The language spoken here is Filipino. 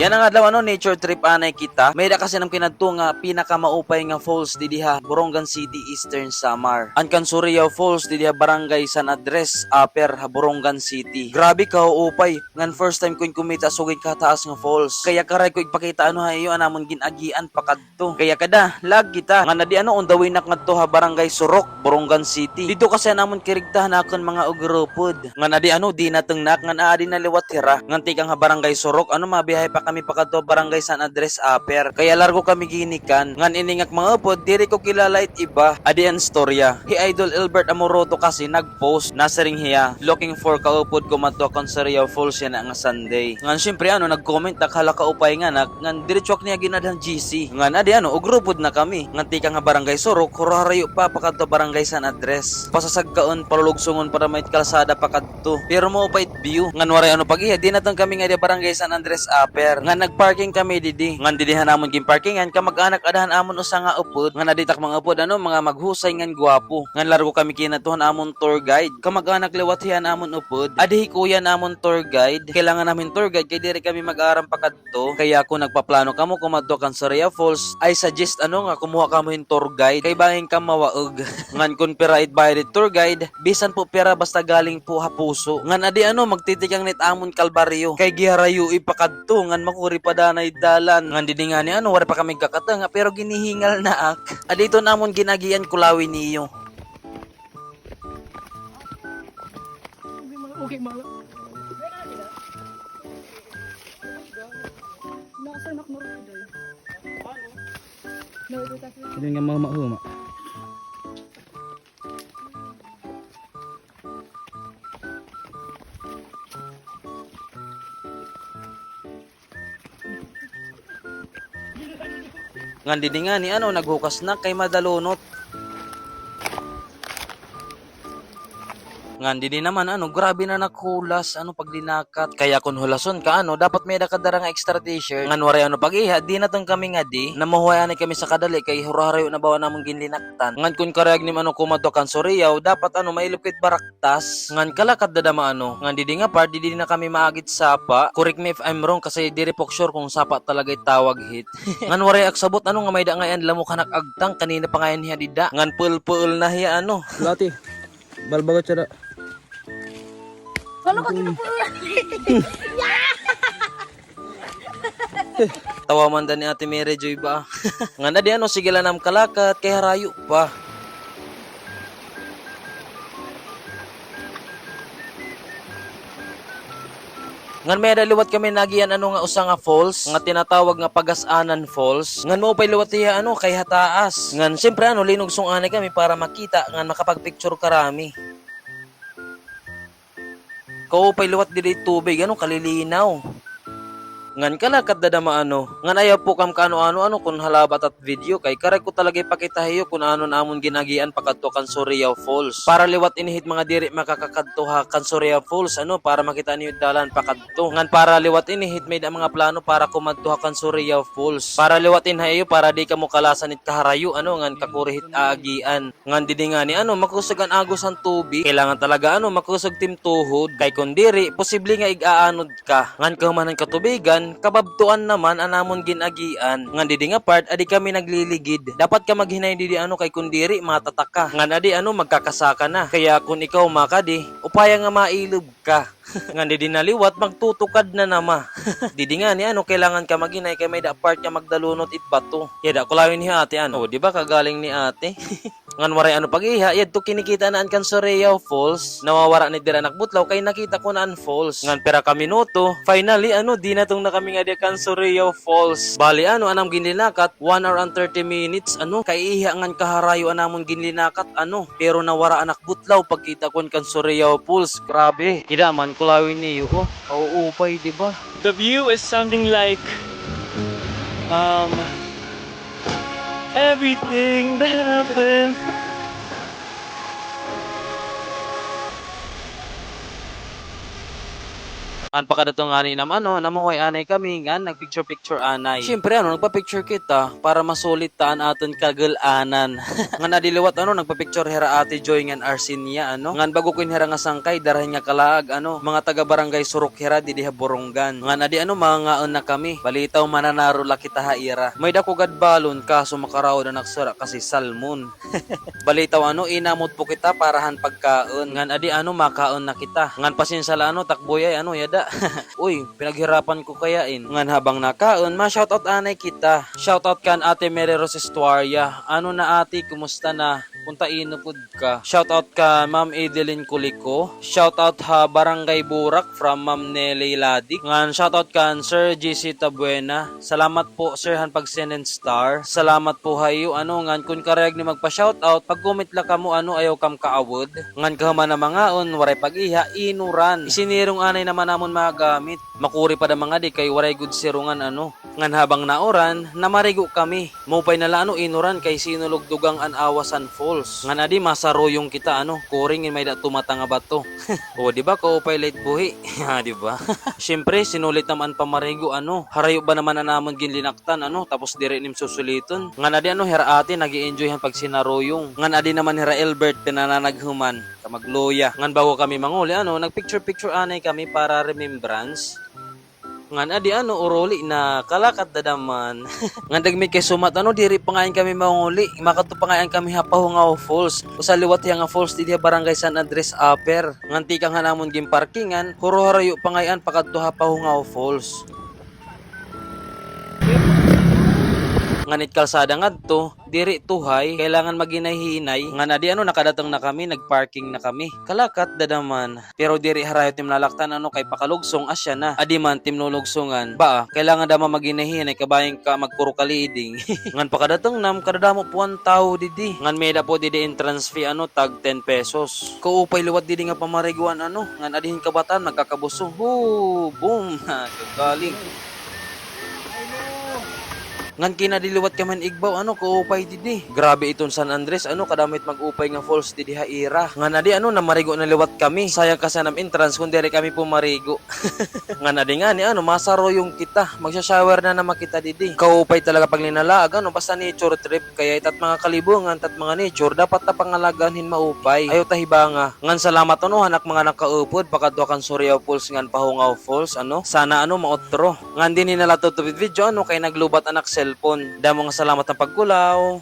Yan ang adlaw ano nature trip anay kita. May da kasi nang kinadto nga pinakamaupay nga falls didiha Borongan City Eastern Samar. Ang Kansuriyao Falls didiha Barangay San Andres Upper Borongan City. Grabe ka upay. Ngan first time ko kumita sugay kataas nga falls. Kaya karay ko ipakita ano hayo anamon ginagian pakadto. Kaya kada lag kita nga na di ano on the way nak ngadto ha Barangay Surok Borongan City. Dito kasi namon kirigtahan akon mga ugropod. Nga na di ano di natengnak nga naa di naliwat hira. Ngan tikang ha Barangay Surok ano mabiyahe pa kami pakadto Barangay San Andres Upper. Kaya largo kami ginikan. Ngan iningak mga upod diri ko kilala it iba. Adi ang storya. Hi Idol Albert Amoroto kasi nagpost nasa ring hiya looking for kaupod ko madto kon sa Rio Falls yan nga Sunday. Ngan syempre ano nag-comment nakala ka upay nga nak ngan diretswak niya ginadhan GC. Ngan adi ano ugropod na kami. Ngan tika nga Barangay Surok kurarayo pa pakadto Barangay San Andres. Pasasagkaon palulugsungon para may kalsada pakadto. Pero mo upay view. Ngan waray ano pag iya di natong kami nga di Barangay San Andres Upper. Ngan nagparking kami didi. Ngan didihan namon gin parkingan kamag-anak adahan amon usa nga upod. Ngan naditak mga upod ano mga maghusay ngan gwapo. Ngan largo kami kinatuhan amon tour guide. Kamag-anak liwatihan amon upod. Adihi kuya namon tour guide. Kailangan namin tour guide kay diri kami mag-aram pakadto. Kaya kung nagpaplano kamo kumadto kan Soraya Falls, I suggest ano nga kumuha kamo yung tour guide kay bangin ka mawaog. ngan kun pera it by the tour guide, bisan po pera basta galing po ha puso. Ngan adi ano magtitikang net amon kalbaryo kay giharayo ipakadto ngan makuri pa danay dalan. Ngan didi nga ni ano wala pa kami kakatanga pero ginihingal na ak. Adito namon ginagian kulawi niyo. Okay, mga... Nakasanak mo rin doon. No, ito kasi. Hindi nga mga mahuma. Ngan didi nga ni ano naghukas na kay madalunot. Ngan didi naman ano grabe na nakulas ano pag dinakat. Kaya kun hulason ka ano dapat may nakadara nga extra t-shirt. Ngan waray ano pag iha di natong kami nga di namuhuyan kami sa kadali kay hurarayo na bawa namong ginlinaktan. Ngan kun karag ni ano kumadto kan Soriyaw dapat ano mailupit baraktas. Ngan kalakad dadama ano. Ngan didi nga part didi na kami maagit sapa. Correct me if I'm wrong kasi po sure kung sapa talaga tawag hit. ngan waray aksabot ano nga may da ngayon lamo kanak agtang kanina pa ngayon hiya dida. Ngan pul-pul na hiya ano. Lati. Balbagot siya Ano ka ginapo? Tawa man da ni Ate Mary Joy ba? nga na di ano, sige lang nam kalakat, kay harayo pa. Ngan may liwat kami nagiyan ano nga usa nga falls nga tinatawag nga Pagasanan Falls. Ngan mo pay liwat iya ano kay hataas. Ngan siyempre ano linog sung anay kami para makita ngan makapagpicture karami. Kau pay liwat dili tubig ano kalilinaw. Ngan kalakad dadama ano. Ngan ayaw po kam kano ano ano kun halabat at video kay karay ko talaga ipakita hiyo kun ano namon ginagian pakadto kan Surya Falls. Para liwat inihit mga diri makakakadto ha kan Surya Falls ano para makita niyo dalan pakadto. Ngan para liwat inihit may da mga plano para kumadto ha kan Surya Falls. Para liwatin hayo para di ka mo kalasan it kaharayo ano ngan kakurihit aagian. Ngan didi nga ni ano makusugan agos ang tubig. Kailangan talaga ano makusog tim tuhod kay kun diri posible nga igaanod ka. Ngan kahumanan katubigan kababtuan naman anamon ginagian. Ngan didi nga part adi kami nagliligid. Dapat ka maghinay didi ano kay kun diri matataka. Ngan adi ano magkakasaka na. Kaya kun ikaw makadi upaya nga mailob ka. nga di naliwat magtutukad na nama. Didi nga ni ano kailangan ka maginay kay may da part ka magdalunot it bato. Yada kulawin ni ate ano. Oh, di ba kagaling ni ate? ngan waray ano pag iha yad kinikita na an kan Soraya Falls. Nawawara ni dira nakbutlaw kay nakita ko na an falls. Ngan pera ka minuto finally ano di na tong na kami nga di kan Soraya Falls. Bali ano anam ginlinakat 1 hour and 30 minutes ano kay iha ngan kaharayo anamon ginlinakat ano. Pero nawara anak butlaw pagkita kon kan Soraya Falls grabe. Kida man kulawin niyo oh. Kauupay di ba? The view is something like um everything that happened An pa kada nga ni nam ano, namuhay anay kami nga nagpicture picture anay. Syempre ano, nagpa-picture kita para masulit taan aton kagalanan. nga nadiliwat ano, nagpa-picture hera ate Joy ngan Arsinia ano. Ngan bago ko hera nga sangkay darahin nga kalaag ano, mga taga barangay Surok hera di diha Borongan. Nga nadi ano mga na kami. Balitaw mananaro la kita haira. May dako gadbalon kaso makaraw na nagsura kasi salmon. Balitaw ano inamot po kita parahan pagkaon. Ngan adi ano makaon na kita. Ngan pasinsala ano takboy ay ano yada. Uy, pinaghirapan ko kayain. Ngan habang nakaon, ma shoutout anay kita. Shoutout kan Ate Mary Rose Estuaria. Ano na ate, kumusta na? Punta inupod ka. Shoutout ka Ma'am Edeline Kuliko. Shoutout ha Barangay Burak from Ma'am Nelly Ladik. Ngan shoutout kan Sir GC Tabuena. Salamat po Sir han pag star. Salamat po hayo ano ngan kun kareg ni magpa shoutout pag comment la kamo ano ayaw kam kaawod. Ngan kahama na mga on waray pag-iha inuran. Isinirong anay naman namon magamit. Makuri pa da mga di kay waray good sirungan ano. Ngan habang naoran, namarigo kami. Mupay na ano inuran kay sinulog dugang an awasan falls. Nga na di masaruyong kita ano, kuring may da tumata bato. o di ba ko upay late buhi? ha di ba? Syempre sinulit naman pamarigo ano, harayo ba naman na namon ginlinaktan ano, tapos dire nim susuliton. Nga na di ano hera ate nagi-enjoy han pag sinaruyong. Nga na di naman hera Albert pinananaghuman ka magloya. Ngan bago kami manguli ano, nagpicture picture anay kami para remembrance. Ngan adi ano uroli na kalakat dadaman. Ngan dagmi kay sumat ano diri pangayan kami manguli. Makato pangayan kami hapahungaw falls. Usa liwat yang falls di barangay San Andres Upper. Ngan tikang hanamon gim parkingan, kuro harayo pangayan pakadto hapahungaw falls. Nganit kalsada ngadto diri tuhay kailangan maginay-hinay nga na di ano nakadatang na kami nagparking na kami. Kalakat dadaman. Pero diri harayo tim lalaktan ano kay pakalugsong asya na. Adi man tim nulugsongan ba kailangan dama maginay-hinay kabayang ka magpuro kaliding ngan pakadatang nam kadadamo puan tao didi. Ngan meda po didi entrance fee ano tag 10 pesos. Kaupay liwat didi nga pamariguan ano. Ngan adihin kabatan nagkakabuso Hoo, boom. Kagaling ngan kinadiliwat ka man igbaw ano kaupay didi grabe iton San Andres ano kadamit mag-upay nga falls didi ha ira. Nga na di ano namarigo na liwat kami. Sayang ka sa nam entrance kung diri kami pumarigo. Nga na di nga ni ano masaro yung kita. Magsha-shower na naman kita didi kaupay talaga pag linalaag ano basta nature trip. Kaya itat mga kalibungan tat mga nature dapat ta pangalaganhin maupay. Ayo tahibanga ngan salamat ano hanak mga nakaupod pakadto kan Surya Falls ngan Pahungaw Falls ano. Sana ano maotro. Ngan din nila video ano kay naglubat anak cellphone. Damo nga salamat ang pagkulaw